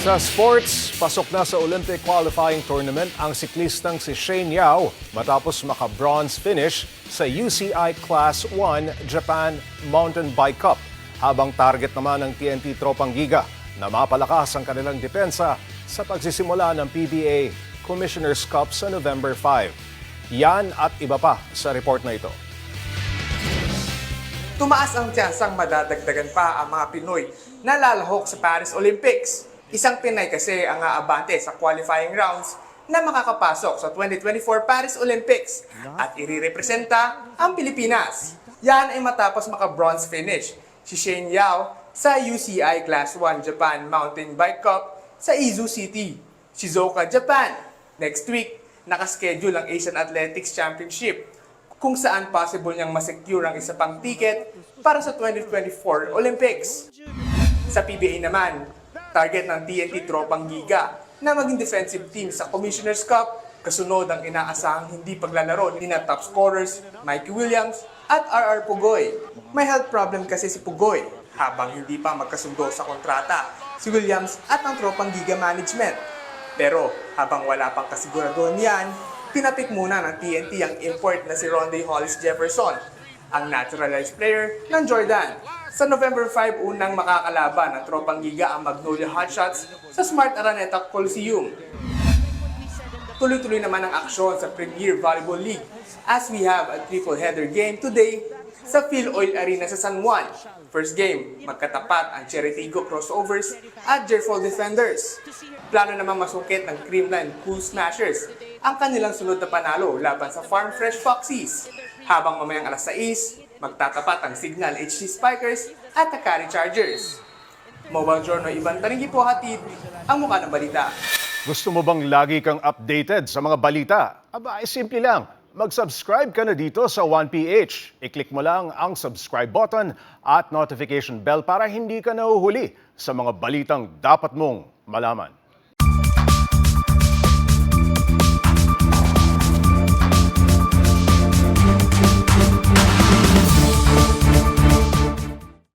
Sa sports, pasok na sa Olympic qualifying tournament ang siklistang si Shane Yao matapos maka-bronze finish sa UCI Class 1 Japan Mountain Bike Cup. Habang target naman ng TNT Tropang Giga na mapalakas ang kanilang depensa sa pagsisimula ng PBA Commissioner's Cup sa November 5. Yan at iba pa sa report na ito. Tumaas ang tsansang madadagdagan pa ang mga Pinoy na lalahok sa Paris Olympics. Isang Pinay kasi ang aabante sa qualifying rounds na makakapasok sa 2024 Paris Olympics at irirepresenta ang Pilipinas. Yan ay matapos maka-bronze finish si Shane Yao sa UCI Class 1 Japan Mountain Bike Cup sa Izu City, Shizuoka, Japan. Next week, nakaschedule ang Asian Athletics Championship kung saan possible niyang masecure ang isa pang ticket para sa 2024 Olympics. Sa PBA naman, target ng TNT Tropang Giga na maging defensive team sa Commissioner's Cup kasunod ang inaasahang hindi paglalaro ni na top scorers Mikey Williams at RR Pugoy. May health problem kasi si Pugoy habang hindi pa magkasundo sa kontrata si Williams at ang Tropang Giga Management. Pero habang wala pang kasiguraduhan yan, pinapik muna ng TNT ang import na si Ronde Hollis Jefferson, ang naturalized player ng Jordan. Sa November 5, unang makakalaban ng Tropang Giga ang Magnolia Hotshots sa Smart Araneta Coliseum. Tuloy-tuloy naman ang aksyon sa Premier Volleyball League as we have a triple header game today sa Phil Oil Arena sa San Juan. First game, magkatapat ang Cheritigo Crossovers at Jerfol Defenders. Plano naman masungkit ng Creamline Cool Smashers ang kanilang sunod na panalo laban sa Farm Fresh Foxies. Habang mamayang alas 6, magtatapat ang Signal HC Spikers at Takari Chargers. Mobile Journal Ivan Taringi po hatid ang mukha ng balita. Gusto mo bang lagi kang updated sa mga balita? Aba, ay simple lang. Mag-subscribe ka na dito sa 1PH. I-click mo lang ang subscribe button at notification bell para hindi ka nahuhuli sa mga balitang dapat mong malaman.